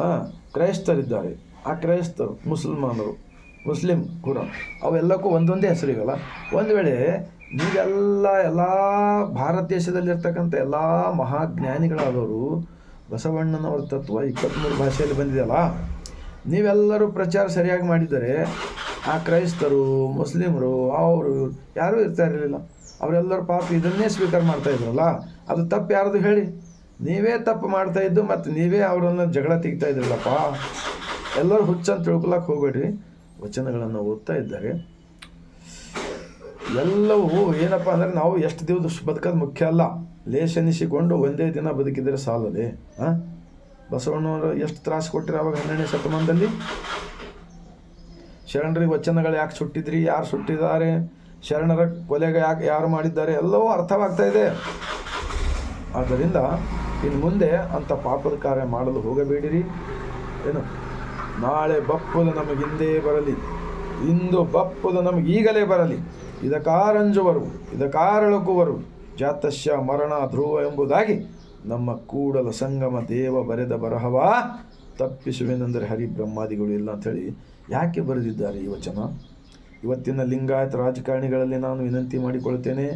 ಹಾಂ ಕ್ರೈಸ್ತರಿದ್ದಾರೆ. ಆ ಕ್ರೈಸ್ತರು ಮುಸಲ್ಮಾನರು, ಮುಸ್ಲಿಂ ಕೂಡ. ಅವೆಲ್ಲಕ್ಕೂ ಒಂದೊಂದೇ ಹೆಸರಿಗಲ್ಲ ಒಂದು ವೇಳೆ ನೀವೆಲ್ಲ ಎಲ್ಲ ಭಾರತ ದೇಶದಲ್ಲಿರ್ತಕ್ಕಂಥ ಎಲ್ಲ ಮಹಾಜ್ಞಾನಿಗಳಾದವರು, ಬಸವಣ್ಣನವರ ತತ್ವ ಇಪ್ಪತ್ತ್ಮೂರು ಭಾಷೆಯಲ್ಲಿ ಬಂದಿದೆಯಲ್ಲ, ನೀವೆಲ್ಲರೂ ಪ್ರಚಾರ ಸರಿಯಾಗಿ ಮಾಡಿದರೆ ಆ ಕ್ರೈಸ್ತರು, ಮುಸ್ಲಿಮರು, ಅವರು ಯಾರೂ ಇರ್ತಾ ಇರಲಿಲ್ಲ. ಅವರೆಲ್ಲರೂ ಪಾಪ ಇದನ್ನೇ ಸ್ವೀಕಾರ ಮಾಡ್ತಾ ಇದ್ರಲ್ಲ, ಅದು ತಪ್ಪು ಯಾರ್ದು ಹೇಳಿ? ನೀವೇ ತಪ್ಪು ಮಾಡ್ತಾ ಇದ್ದು ಮತ್ತು ನೀವೇ ಅವರನ್ನು ಜಗಳ ತೆಗಿತಾ ಇದ್ರಲ್ಲಪ್ಪ. ಎಲ್ಲರೂ ಹುಚ್ಚಂತ ತಿಳ್ಕೊಳಕ್ಕೆ ಹೋಗ್ಬೇಡ್ರಿ. ವಚನಗಳನ್ನು ಓದ್ತಾ ಇದ್ದಾರೆ. ಎಲ್ಲವೂ ಏನಪ್ಪ ಅಂದರೆ ನಾವು ಎಷ್ಟು ದಿವಸ ಬದುಕೋದು ಮುಖ್ಯ ಅಲ್ಲ. ಲೇಷನಿಸಿಕೊಂಡು ಒಂದೇ ದಿನ ಬದುಕಿದರೆ ಸಾಲದೆ ಹಾಂ ಬಸವಣ್ಣವರು ಎಷ್ಟು ತ್ರಾಸು ಕೊಟ್ಟರೆ ಅವಾಗ ಹನ್ನೆರಡನೇ ಶತಮಾನದಲ್ಲಿ? ಶರಣರಿಗೆ ವಚನಗಳು ಯಾಕೆ ಸುಟ್ಟಿದ್ರಿ? ಯಾರು ಸುಟ್ಟಿದ್ದಾರೆ? ಶರಣರ ಕೊಲೆಗೆ ಯಾಕೆ ಯಾರು ಮಾಡಿದ್ದಾರೆ? ಎಲ್ಲವೂ ಅರ್ಥವಾಗ್ತಾ ಇದೆ. ಆದ್ದರಿಂದ ಇನ್ನು ಮುಂದೆ ಅಂಥ ಪಾಪದ ಕಾರ್ಯ ಮಾಡಲು ಹೋಗಬೇಡಿರಿ. ಏನು? ನಾಳೆ ಬಪ್ಪುದು ನಮಗೆ ಹಿಂದೆ ಬರಲಿ. ಇಂದು ಬಪ್ಪುದು ನಮಗೆ ಈಗಲೇ ಬರಲಿ. ಇದಕಾರಂಜುವರು, ಇದಕಾರಳಕುವರು, ಜಾತಸ್ಯ ಮರಣ ಧ್ರುವ ಎಂಬುದಾಗಿ ನಮ್ಮ ಕೂಡಲ ಸಂಗಮ ದೇವ ಬರೆದ ಬರಹವ ತಪ್ಪಿಸುವೆನೆಂದರೆ ಹರಿ ಬ್ರಹ್ಮಾದಿಗಳು ಇಲ್ಲ ಅಂಥೇಳಿ ಯಾಕೆ ಬರೆದಿದ್ದಾರೆ ಈ ವಚನ? ಇವತ್ತಿನ ಲಿಂಗಾಯತ ರಾಜಕಾರಣಿಗಳಲ್ಲಿ ನಾನು ವಿನಂತಿ ಮಾಡಿಕೊಳ್ತೇನೆ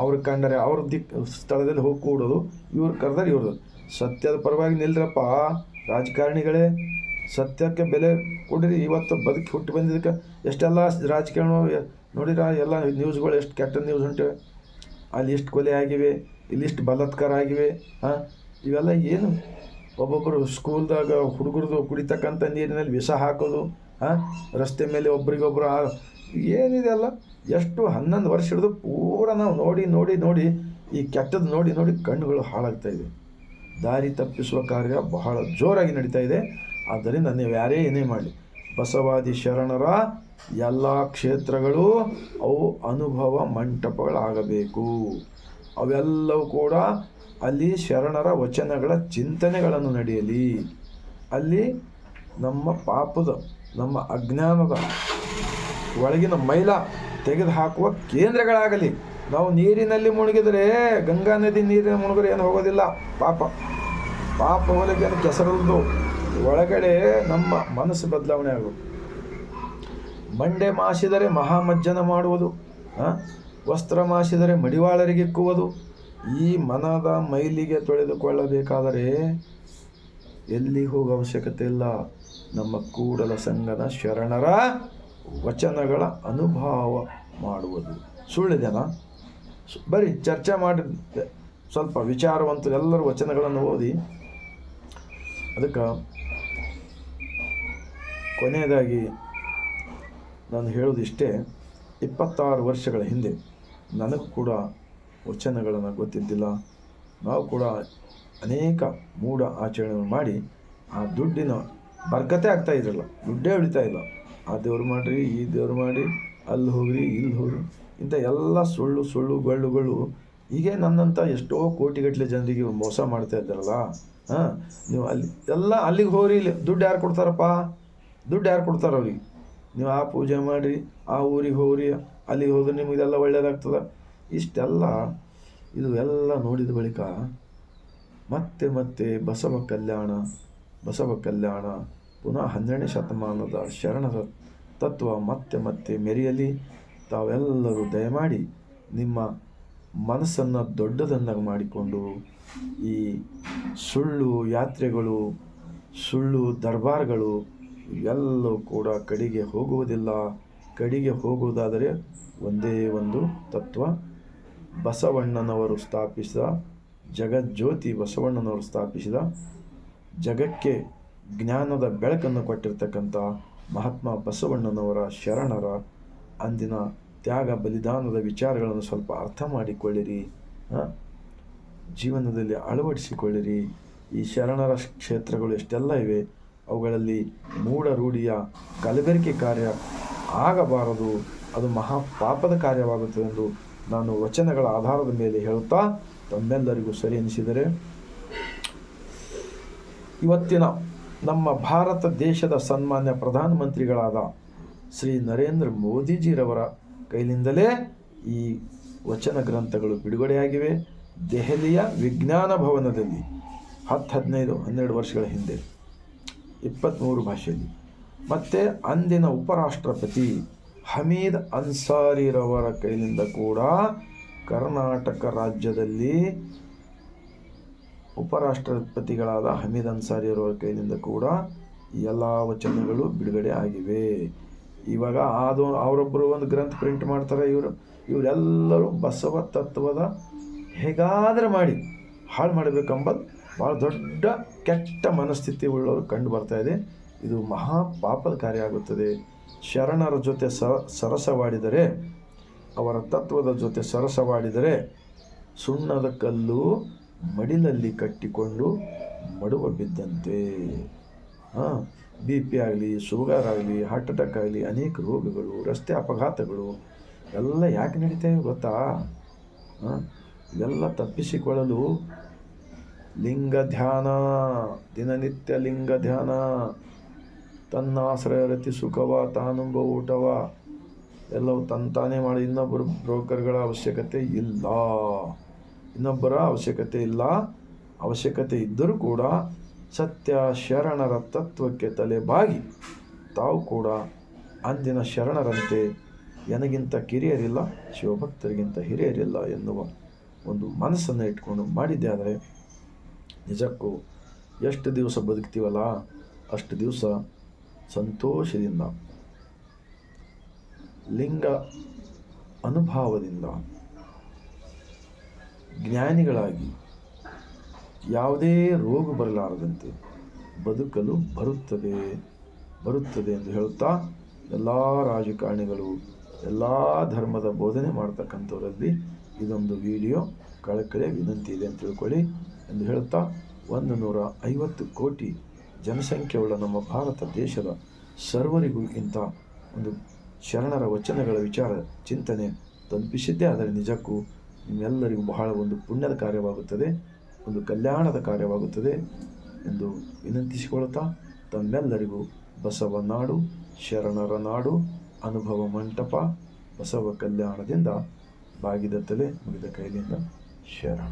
ಅವ್ರು ಕಂಡರೆ ಅವ್ರ ದಿಕ್ ಸ್ಥಳದಲ್ಲಿ ಹೋಗಿ ಕೂಡೋದು, ಇವ್ರು ಕರೆದರೆ ಇವ್ರದ್ದು ಸತ್ಯದ ಪರವಾಗಿ ನಿಲ್ರಪ್ಪ, ರಾಜಕಾರಣಿಗಳೇ, ಸತ್ಯಕ್ಕೆ ಬೆಲೆ ಕೊಡಿರಿ, ಇವತ್ತು ಬದುಕಿ ಹುಟ್ಟು ಬಂದಿದ್ದಕ್ಕೆ ಎಷ್ಟೆಲ್ಲ ರಾಜಕಾರಣ ನೋಡಿರ ಎಲ್ಲ ನ್ಯೂಸ್ಗಳು ಎಷ್ಟು ಕೆಟ್ಟ ನ್ಯೂಸ್ ಉಂಟು. ಅಲ್ಲಿ ಇಷ್ಟು ಕೊಲೆ ಆಗಿವೆ, ಇಲ್ಲಿ ಇಷ್ಟು ಬಲಾತ್ಕಾರ ಆಗಿವೆ, ಹಾಂ? ಇವೆಲ್ಲ ಏನು ಒಬ್ಬೊಬ್ಬರು ಸ್ಕೂಲ್ದಾಗ ಹುಡುಗರದು ಕುಡಿತಕ್ಕಂಥ ನೀರಿನಲ್ಲಿ ವಿಷ ಹಾಕೋದು ಹಾಂ ರಸ್ತೆ ಮೇಲೆ ಒಬ್ರಿಗೊಬ್ರು ಆ, ಏನಿದೆ ಅಲ್ಲ, ಎಷ್ಟು ಹನ್ನೊಂದು ವರ್ಷ ಹಿಡಿದು ಪೂರ ನಾವು ನೋಡಿ ನೋಡಿ ನೋಡಿ, ಈ ಕೆಟ್ಟದ್ದು ನೋಡಿ ನೋಡಿ ಕಣ್ಣುಗಳು ಹಾಳಾಗ್ತಾ ಇದೆ. ದಾರಿ ತಪ್ಪಿಸುವ ಕಾರ್ಯ ಬಹಳ ಜೋರಾಗಿ ನಡೀತಾ ಇದೆ. ಆದ್ದರಿಂದ ನೀವು ಯಾರೇ ಏನೇ ಮಾಡಲಿ, ಬಸವಾದಿ ಶರಣರ ಎಲ್ಲ ಕ್ಷೇತ್ರಗಳು ಅವು ಅನುಭವ ಮಂಟಪಗಳಾಗಬೇಕು. ಅವೆಲ್ಲವೂ ಕೂಡ ಅಲ್ಲಿ ಶರಣರ ವಚನಗಳ ಚಿಂತನೆಗಳನ್ನು ನಡೆಯಲಿ. ಅಲ್ಲಿ ನಮ್ಮ ಪಾಪದ, ನಮ್ಮ ಅಜ್ಞಾನದ ಒಳಗಿನ ಮೈಲ ತೆಗೆದು ಹಾಕುವ ಕೇಂದ್ರಗಳಾಗಲಿ. ನಾವು ನೀರಿನಲ್ಲಿ ಮುಳುಗಿದರೆ, ಗಂಗಾ ನದಿ ನೀರಿನ ಮುಳುಗರೆ ಏನು ಹೋಗೋದಿಲ್ಲ. ಪಾಪ. ಪಾಪ ಹೊಲಗೆ ಕೆಸರಲ್ದು. ಒಳಗಡೆ ನಮ್ಮ ಮನಸ್ಸು ಬದಲಾವಣೆ ಆಗೋದು. ಮಂಡೆ ಮಾಸಿದರೆ ಮಹಾಮಜ್ಜನ ಮಾಡುವುದು? ವಸ್ತ್ರ ಮಾಸಿದರೆ ಮಡಿವಾಳರಿಗಿಕ್ಕುವುದು ಈ ಮನದ ಮೈಲಿಗೆ ತೊಳೆದುಕೊಳ್ಳಬೇಕಾದರೆ ಎಲ್ಲಿ ಹೋಗೋ ಅವಶ್ಯಕತೆ ಇಲ್ಲ. ನಮ್ಮ ಕೂಡಲ ಸಂಘದ ಶರಣರ ವಚನಗಳ ಅನುಭವ ಮಾಡುವುದು. ಸುಳ್ಳಿದೆನ? ಬರೀ ಚರ್ಚೆ ಮಾಡಿ ಸ್ವಲ್ಪ ವಿಚಾರವಂತರು ಎಲ್ಲರೂ ವಚನಗಳನ್ನು ಓದಿ. ಅದಕ್ಕೆ ಕೊನೆಯದಾಗಿ ನಾನು ಹೇಳೋದಿಷ್ಟೇ ಇಪ್ಪತ್ತಾರು ವರ್ಷಗಳ ಹಿಂದೆ ನನಗೂ ಕೂಡ ವಚನಗಳನ್ನು ಗೊತ್ತಿದ್ದಿಲ್ಲ. ನಾವು ಕೂಡ ಅನೇಕ ಮೂಢ ಆಚರಣೆಗಳು ಮಾಡಿ ಆ ದುಡ್ಡಿನ ಬರ್ಕತೆ ಆಗ್ತಾ ಇದ್ರಲ್ಲ, ದುಡ್ಡೇ ಉಳಿತಾ ಇಲ್ಲ. ಆ ದೇವ್ರು ಮಾಡಿರಿ, ಈ ದೇವ್ರು ಮಾಡಿ, ಅಲ್ಲಿ ಹೋಗ್ರಿ, ಇಲ್ಲಿ ಹೋಗ್ರಿ ಇಂಥ ಎಲ್ಲ ಸುಳ್ಳು ಸುಳ್ಳು ಗಳ್ಳುಗಳು ಹೀಗೆ ನನ್ನಂಥ ಎಷ್ಟೋ ಕೋಟಿಗಟ್ಟಲೆ ಜನರಿಗೆ ಮೋಸ ಮಾಡ್ತಾ ಇದ್ದಾರಲ್ಲ, ಹಾಂ? ನೀವು ಅಲ್ಲಿ, ಎಲ್ಲ ಅಲ್ಲಿಗೆ ಹೋಗ್ರಿ, ಇಲ್ಲಿ ದುಡ್ಡು ಯಾರು ಕೊಡ್ತಾರಪ್ಪ? ದುಡ್ಡು ಯಾರು ಕೊಡ್ತಾರೆ ಅವ್ರಿಗೆ? ನೀವು ಆ ಪೂಜೆ ಮಾಡಿರಿ, ಆ ಊರಿಗೆ ಹೋಗ್ರಿ, ಅಲ್ಲಿಗೆ ಹೋದ್ರೆ ನಿಮಗೆಲ್ಲ ಒಳ್ಳೇದಾಗ್ತದೆ. ಇಷ್ಟೆಲ್ಲ ಇದು ಎಲ್ಲ ನೋಡಿದ ಬಳಿಕ ಮತ್ತೆ ಮತ್ತೆ ಬಸವ ಕಲ್ಯಾಣ ಬಸವ ಕಲ್ಯಾಣ, ಪುನಃ ಹನ್ನೆರಡನೇ ಶತಮಾನದ ಶರಣರ ತತ್ವ ಮತ್ತೆ ಮತ್ತೆ ಮೆರೆಯಲಿ. ತಾವೆಲ್ಲರೂ ದಯಮಾಡಿ ನಿಮ್ಮ ಮನಸ್ಸನ್ನು ದೊಡ್ಡದನ್ನಾಗಿ ಮಾಡಿಕೊಂಡು ಈ ಸುಳ್ಳು ಯಾತ್ರೆಗಳು, ಸುಳ್ಳು ದರ್ಬಾರ್ಗಳು ಎಲ್ಲವೂ ಕೂಡ ಕಡೆಗೆ ಹೋಗುವುದಿಲ್ಲ. ಕಡೆಗೆ ಹೋಗುವುದಾದರೆ ಒಂದೇ ಒಂದು ತತ್ವ. ಬಸವಣ್ಣನವರು ಸ್ಥಾಪಿಸಿದ, ಜಗಜ್ಯೋತಿ ಬಸವಣ್ಣನವರು ಸ್ಥಾಪಿಸಿದ, ಜಗಕ್ಕೆ ಜ್ಞಾನದ ಬೆಳಕನ್ನು ಕೊಟ್ಟಿರ್ತಕ್ಕಂಥ ಮಹಾತ್ಮ ಬಸವಣ್ಣನವರ ಶರಣರ ಅಂದಿನ ತ್ಯಾಗ ಬಲಿದಾನದ ವಿಚಾರಗಳನ್ನು ಸ್ವಲ್ಪ ಅರ್ಥ ಮಾಡಿಕೊಳ್ಳಿರಿ? ಜೀವನದಲ್ಲಿ ಅಳವಡಿಸಿಕೊಳ್ಳಿರಿ ಈ ಶರಣರ ಕ್ಷೇತ್ರಗಳು ಎಷ್ಟೆಲ್ಲ ಇವೆ, ಅವುಗಳಲ್ಲಿ ಮೂಢರೂಢಿಯ ಕಲಬೆರಕೆ ಕಾರ್ಯ ಆಗಬಾರದು, ಅದು ಮಹಾ ಪಾಪದ ಕಾರ್ಯವಾಗುತ್ತದೆ ಎಂದು ನಾನು ವಚನಗಳ ಆಧಾರದ ಮೇಲೆ ಹೇಳುತ್ತಾ ತಮ್ಮೆಲ್ಲರಿಗೂ ಸರಿ ಎನಿಸಿದರೆ, ಇವತ್ತಿನ ನಮ್ಮ ಭಾರತ ದೇಶದ ಸನ್ಮಾನ್ಯ ಪ್ರಧಾನಮಂತ್ರಿಗಳಾದ ಶ್ರೀ ನರೇಂದ್ರ ಮೋದಿಜಿರವರ ಕೈಲಿಂದಲೇ ಈ ವಚನ ಗ್ರಂಥಗಳು ಬಿಡುಗಡೆಯಾಗಿವೆ. ದೆಹಲಿಯ ವಿಜ್ಞಾನ ಭವನದಲ್ಲಿ ಹತ್ತು, ಹದಿನೈದು, ಹನ್ನೆರಡು ವರ್ಷಗಳ ಹಿಂದೆ. ಇಪ್ಪತ್ತ್ಮೂರು ಭಾಷೆಯಲ್ಲಿ. ಮತ್ತು ಅಂದಿನ ಉಪರಾಷ್ಟ್ರಪತಿ ಹಮೀದ್ ಅನ್ಸಾರಿರವರ ಕೈಲಿಂದ ಕೂಡ ಕರ್ನಾಟಕ ರಾಜ್ಯದಲ್ಲಿ ಉಪರಾಷ್ಟ್ರಪತಿಗಳಾದ ಹಮೀದ್ ಅನ್ಸಾರಿಯವರ ಕೈಲಿಂದ ಕೂಡ ಎಲ್ಲ ವಚನಗಳು ಬಿಡುಗಡೆ ಆಗಿವೆ. ಇವಾಗ ಅದು ಅವರೊಬ್ಬರು ಒಂದು ಗ್ರಂಥ ಪ್ರಿಂಟ್ ಮಾಡ್ತಾರೆ, ಇವರು, ಇವರೆಲ್ಲರೂ ಬಸವ ತತ್ವದ ಹೇಗಾದರೆ ಮಾಡಿ ಹಾಳು ಮಾಡಬೇಕಂಬದ್ ಭಾಳ ದೊಡ್ಡ ಕೆಟ್ಟ ಮನಸ್ಥಿತಿ ಉಳ್ಳವರು ಕಂಡು ಬರ್ತಾ ಇದೆ. ಇದು ಮಹಾ ಪಾಪದ ಕಾರ್ಯ ಆಗುತ್ತದೆ. ಶರಣರ ಜೊತೆ ಸರಸವಾಡಿದರೆ, ಅವರ ತತ್ವದ ಜೊತೆ ಸರಸವಾಡಿದರೆ, ಸುಣ್ಣದ ಕಲ್ಲು ಮಡಿಲಲ್ಲಿ ಕಟ್ಟಿಕೊಂಡು ಮಡುವ ಬಿದ್ದಂತೆ. ಹಾಂ, ಬಿ ಪಿ ಆಗಲಿ, ಶುಗರ್ ಆಗಲಿ, ಹಾರ್ಟ್ ಅಟ್ಯಾಕ್ ಆಗಲಿ, ಅನೇಕ ರೋಗಗಳು, ರಸ್ತೆ ಅಪಘಾತಗಳು, ಎಲ್ಲ ಯಾಕೆ ನಡೀತೇವೆ ಗೊತ್ತಾ? ಹಾಂ ಇದೆಲ್ಲ ತಪ್ಪಿಸಿಕೊಳ್ಳಲು ಲಿಂಗ ಧ್ಯಾನ ದಿನನಿತ್ಯ ಲಿಂಗ ಧ್ಯಾನ ತನ್ನಾಶ್ರಯ ರತಿ ಸುಖವ, ತಾನುಂಬ ಊಟವ, ಎಲ್ಲವೂ ತಂತಾನೇ ಮಾಡಿ ಇನ್ನೊಬ್ಬರು ಬ್ರೋಕರ್ಗಳ ಅವಶ್ಯಕತೆ ಇಲ್ಲ. ಇನ್ನೊಬ್ಬರ ಅವಶ್ಯಕತೆ ಇಲ್ಲ. ಅವಶ್ಯಕತೆ ಇದ್ದರೂ ಕೂಡ ಸತ್ಯ ಶರಣರ ತತ್ವಕ್ಕೆ ತಲೆಬಾಗಿ ತಾವು ಕೂಡ ಅಂದಿನ ಶರಣರಂತೆ ನನಗಿಂತ ಕಿರಿಯರಿಲ್ಲ, ಶಿವಭಕ್ತರಿಗಿಂತ ಹಿರಿಯರಿಲ್ಲ ಎನ್ನುವ ಒಂದು ಮನಸ್ಸನ್ನು ಇಟ್ಕೊಂಡು ಮಾಡಿದ್ದೆ. ಆದರೆ ನಿಜಕ್ಕೂ ಎಷ್ಟು ದಿವಸ ಬದುಕ್ತೀವಲ್ಲ, ಅಷ್ಟು ದಿವಸ ಸಂತೋಷದಿಂದ, ಲಿಂಗ ಅನುಭಾವದಿಂದ ಜ್ಞಾನಿಗಳಾಗಿ ಯಾವುದೇ ರೋಗ ಬರಲಾರದಂತೆ ಬದುಕಲು ಬರುತ್ತದೆ ಬರುತ್ತದೆ ಎಂದು ಹೇಳುತ್ತಾ ಎಲ್ಲ ರಾಜಕಾರಣಿಗಳು, ಎಲ್ಲ ಧರ್ಮದ ಬೋಧನೆ ಮಾಡ್ತಕ್ಕಂಥವರಲ್ಲಿ ಇದೊಂದು ವಿಡಿಯೋ ಕಳಕಳೆ ವಿನಂತಿ ಇದೆ ಅಂತ ತಿಳ್ಕೊಳ್ಳಿ ಎಂದು ಹೇಳುತ್ತಾ ಒಂದು ನೂರ ಐವತ್ತು ಕೋಟಿ ಜನಸಂಖ್ಯೆಯುಳ್ಳ ನಮ್ಮ ಭಾರತ ದೇಶದ ಸರ್ವರಿಗೂ ಇಂಥ ಒಂದು ಶರಣರ ವಚನಗಳ ವಿಚಾರ, ಚಿಂತನೆ ತಲುಪಿಸಿದ್ದೇ ಆದರೆ ನಿಜಕ್ಕೂ ನಿಮ್ಮೆಲ್ಲರಿಗೂ ಬಹಳ ಒಂದು ಪುಣ್ಯದ ಕಾರ್ಯವಾಗುತ್ತದೆ, ಒಂದು ಕಲ್ಯಾಣದ ಕಾರ್ಯವಾಗುತ್ತದೆ ಎಂದು ವಿನಂತಿಸಿಕೊಳ್ಳುತ್ತಾ ತಮ್ಮೆಲ್ಲರಿಗೂ ಬಸವ ನಾಡು, ಶರಣರ ನಾಡು, ಅನುಭವ ಮಂಟಪ, ಬಸವ ಕಲ್ಯಾಣದಿಂದ ಬಾಗಿದ ತಲೆ ಮುಗಿದ ಕೈಲಿಂದ ಶರಣ.